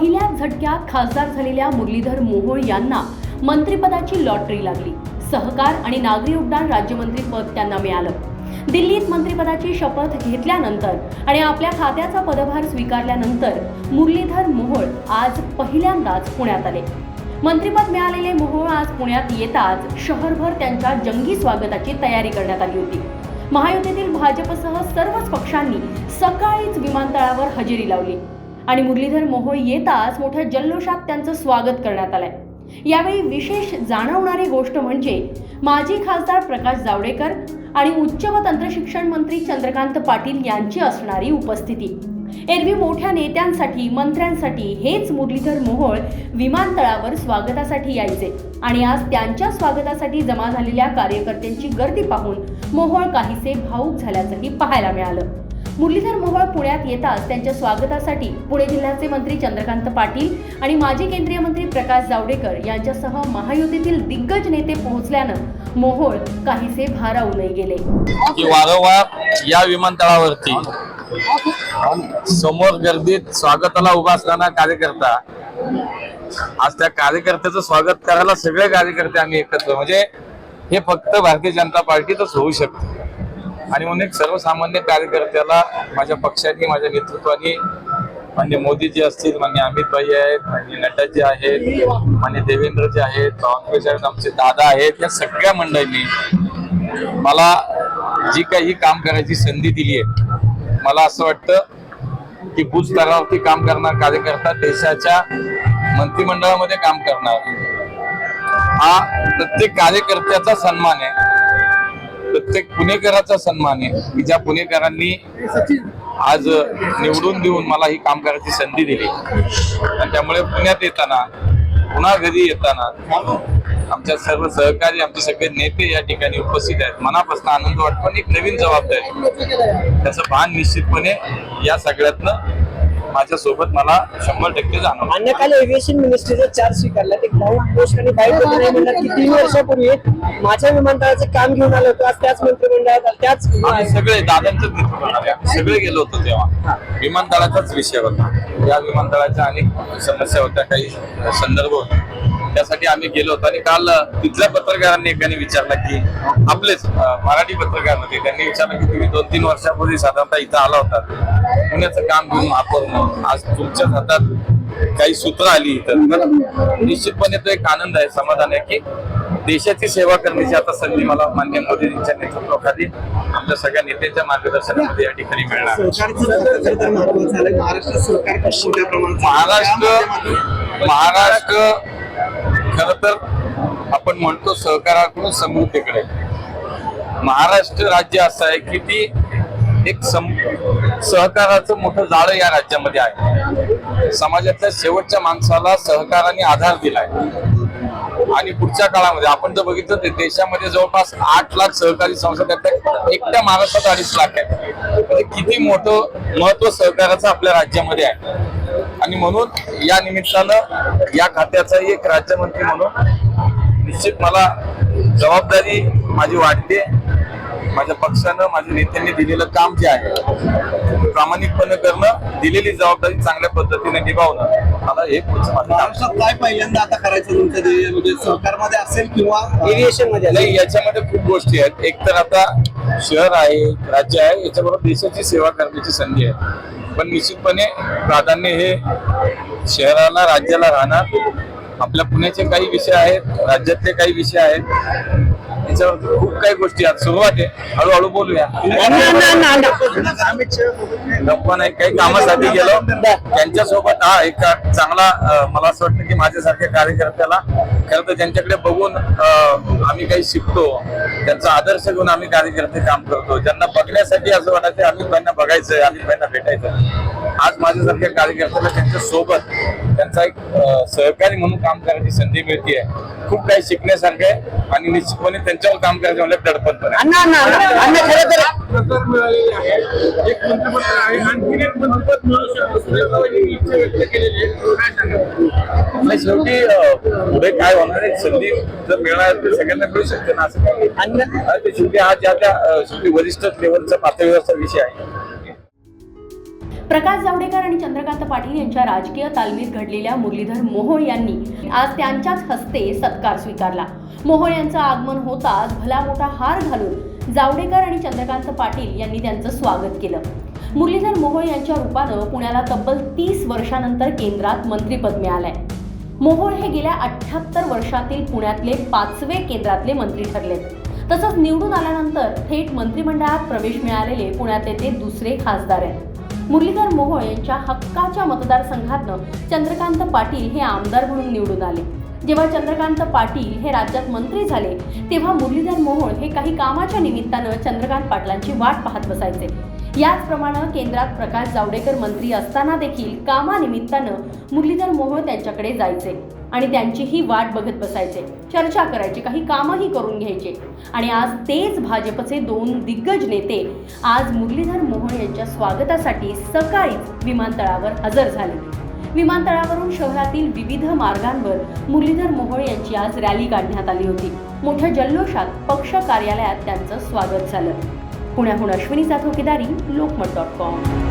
पहिल्या झटक्यात खासदार झालेल्या मुरलीधर मोहोळ यांना मंत्रिपदाची लॉटरी लागली. सहकार आणि नागरी उड्डाण राज्यमंत्री पद त्यांना मिळालं. दिल्लीत मंत्रिपदाची शपथ घेतल्यानंतर आणि आपल्या खात्याचा पदभार स्वीकारल्यानंतर मुरलीधर मोहोळ आज पहिल्यांदाच पुण्यात आले. मंत्रिपद मिळालेले मोहोळ आज पुण्यात येताच शहरभर त्यांच्या जंगी स्वागताची तयारी करण्यात आली होती. महायुतीतील भाजपसह सर्वच पक्षांनी सकाळीच विमानतळावर हजेरी लावली. आणि मुरलीधर मोहोळ येताच मोठ्या जल्लोषात त्यांचं स्वागत करण्यात आलंय. यावेळी विशेष जाणवणारी गोष्ट म्हणजे माजी खासदार प्रकाश जावडेकर आणि उच्च व तंत्रशिक्षण मंत्री चंद्रकांत पाटील यांची असणारी उपस्थिती. एरवी मोठ्या नेत्यांसाठी मंत्र्यांसाठी हेच मुरलीधर मोहोळ विमानतळावर स्वागतासाठी यायचे आणि आज त्यांच्या स्वागतासाठी जमा झालेल्या कार्यकर्त्यांची गर्दी पाहून मोहोळ काहीसे भाऊक झाल्याचंही पाहायला मिळालं. मुरलीधर मोहोळ पुण्यात येताच त्यांच्या स्वागतासाठी पुणे जिल्ह्याचे मंत्री चंद्रकांत पाटील आणि माजी केंद्रीय मंत्री प्रकाश जावडेकर यांच्यासह महायुतीतील दिग्गज नेते पोहोचल्यानं मोहोळ काहीसे भारावूनही गेले. वारंवार या विमानतळावरती समोर गर्दीत स्वागताला उभा असताना कार्यकर्ता आज त्या कार्यकर्त्याचं स्वागत करायला सगळे कार्यकर्ते आम्ही एकत्र म्हणजे हे फक्त भारतीय जनता पार्टीतच होऊ शकतं. आणि म्हणून एक सर्वसामान्य कार्यकर्त्याला माझ्या पक्षाने माझ्या नेतृत्वाने मान्य मोदीजी असतील म्हणजे अमित भाई आहेत म्हणजे नड्डाजी आहेत मान्य देवेंद्रजी आहेत बावनकुळे साहेब आमचे दादा आहेत या सगळ्या मंडळींनी मला जी काही ही काम करायची संधी दिली आहे मला असं वाटतं की भूस्तरावरती स्तरावरती काम करणार कार्यकर्ता देशाच्या मंत्रिमंडळामध्ये काम करणार. हा प्रत्येक कार्यकर्त्याचा सन्मान आहे. प्रत्येक पुणेकराचा सन्मान आहे. की ज्या पुणेकरांनी आज निवडून देऊन मला ही काम करायची संधी दिली. आणि त्यामुळे पुण्यात येताना पुन्हा घरी येताना आमच्या सर्व सहकारी आमचे सगळे नेते या ठिकाणी उपस्थित आहेत. मनापासून आनंद वाटतो आणि एक नवीन जबाबदारी. त्याचं भान निश्चितपणे या सगळ्यातनं माझ्या सोबत मला शंभर टक्के जाणवलं. अन्य काल एव्हिएशन मिनिस्ट्रीचा चार्ज स्वीकारला. एक भाऊ पोस्ट आणि बाईक नाही म्हणतात की तीन वर्षापूर्वी माझ्या विमानतळाचं काम घेऊन आलो होतो. आज त्याच मंत्रिमंडळात त्याच आम्ही सगळे दादांचंच नेतृत्व सगळे गेलो होतो तेव्हा. विमानतळाचाच विषय होता. या विमानतळाच्या अनेक समस्या होत्या काही संदर्भ होते. त्यासाठी आम्ही गेलो होतो आणि काल तिथल्या पत्रकारांनी एकाने विचारलं की आपलेच मराठी पत्रकार होते त्यांनी विचारलं की तुम्ही दोन तीन वर्षापूर्वी साधारणतः इथं आला होता. पुण्याचं काम घेऊन म्हणून आज तुमच्या हातात काही सूत्र आली इथं. निश्चितपणे तो एक आनंद आहे समाधान आहे की देशाची सेवा करण्याची आता संधी मला मान्य मोदींच्या नेतृत्वाखाली आमच्या सगळ्या नेत्यांच्या मार्गदर्शनामध्ये या ठिकाणी मिळणार. महाराष्ट्र महाराष्ट्र खर तर आपण म्हणतो सहकाराकडून समृद्धीकडे महाराष्ट्र राज्य असं आहे की ती एक सम सहकाराचं मोठं जाळं या राज्यामध्ये आहे. समाजातल्या शेवटच्या माणसाला सहकाराने आधार दिलाय. आणि पुढच्या काळामध्ये आपण जर बघितलं तर देशामध्ये जवळपास आठ लाख सहकारी संस्था त्यातल्या एकट्या महाराष्ट्रात अडीच लाख आहेत. म्हणजे किती मोठं महत्त्व सहकाराचं आपल्या राज्यामध्ये आहे. आणि म्हणून या निमित्तानं या खात्याचाही एक राज्यमंत्री म्हणून निश्चित मला जबाबदारी माझी वाटते माझ्या पक्षानं माझ्या नेत्यांनी दिलेलं काम जे आहे प्रामाणिकपणे करणं दिलेली जबाबदारी चांगल्या पद्धतीने निभावणं मला हे. महाराष्ट्रात काय पहिल्यांदा आता करायचं तुमच्या म्हणजे सरकारमध्ये असेल किंवा एव्हिएशनमध्ये नाही याच्यामध्ये खूप गोष्टी आहेत. एक तर आता शहर आहे राज्य आहे याच्याबरोबर देशाची सेवा करण्याची संधी आहे. पण निश्चितपणे प्राधान्य हे शहराला राज्याला राहणार आपल्या पुण्याचे काही विषय आहेत राज्यातले काही विषय आहेत. याच्यावर खूप काही गोष्टी आहेत. सुरुवात आहे. हळूहळू बोलूया. गप्पा नाही काही कामासाठी गेलो. त्यांच्यासोबत हा एक चांगला मला असं वाटतं की माझ्यासारख्या कार्यकर्त्याला खरं तर त्यांच्याकडे बघून आम्ही काही शिकतो. त्यांचा आदर्श घेऊन आम्ही कार्यकर्ते काम करतो. ज्यांना बघण्यासाठी असं वाटायचं आम्ही त्यांना बघायचं आम्ही त्यांना भेटायचं आज माझ्यासारख्या कार्यकर्त्याला त्यांच्यासोबत त्यांचा एक सहकारी म्हणून काम करायची संधी मिळते खूप काही शिकण्यासारखं आहे आणि निश्चितपणे त्यांच्यावर काम करायचं म्हणजे दडपण पण आहे. अण्णा अण्णा अण्णा अण्णा खरं तर सरकार मिळालेली आहे. एक मंत्रिपद आहे. आणखी एक मंत्रिपद मिळू शकतं. सुरेखाबाईंनी इच्छा व्यक्त केलेली आहे. काय सांगा नाही शेवटी पुढे काय होणार आहे? संधी जर मिळणार तर सगळ्यांना मिळू शकते ना असं हा, ते शेवटी हा ज्या त्या शेवटी वरिष्ठ लेवलचा पातळीवरचा विषय आहे. प्रकाश जावडेकर आणि चंद्रकांत पाटील यांच्या राजकीय तालमीत घडलेल्या मुरलीधर मोहोळ यांनी आज त्यांच्याच हस्ते सत्कार स्वीकारला. मोहोळ यांचं आगमन होताच भला मोठा हार घालून जावडेकर आणि चंद्रकांत पाटील यांनी त्यांचं स्वागत केलं. मुरलीधर मोहोळ यांच्या रूपानं पुण्याला तब्बल तीस वर्षानंतर केंद्रात मंत्रिपद मिळालंय. मोहोळ हे गेल्या अठ्ठ्याहत्तर वर्षातील पुण्यातले पाचवे केंद्रातले मंत्री ठरले तसंच निवडून आल्यानंतर थेट मंत्रिमंडळात प्रवेश मिळालेले पुण्यातले ते दुसरे खासदार आहेत. मुरलीधर मोहोळ यांच्या हक्काच्या मतदारसंघातनं चंद्रकांत पाटील हे आमदार म्हणून निवडून आले. जेव्हा चंद्रकांत पाटील हे राज्यात मंत्री झाले तेव्हा मुरलीधर मोहोळ हे काही कामाच्या निमित्तानं चंद्रकांत पाटलांची वाट पाहत बसायचे. याचप्रमाणे केंद्रात प्रकाश जावडेकर मंत्री असताना देखील कामानिमित्तानं मुरलीधर मोहोळ त्यांच्याकडे जायचे. आणि त्यांची ही वाट बघत बसायचे. चर्चा करायचे काही कामही करून घ्यायचे. आणि आज तेच भाजपचे दोन दिग्गज नेते आज मुरलीधर मोहोळ यांच्या स्वागतासाठी सकाळीच विमानतळावर हजर झाले. विमानतळावरून शहरातील विविध मार्गांवर मुरलीधर मोहोळ यांची आज रॅली काढण्यात आली होती. मोठ्या जल्लोषात पक्ष कार्यालयात त्यांचं स्वागत झालं. पुण्याहून अश्विनी साथोकेदारी लोकमत डॉट कॉम.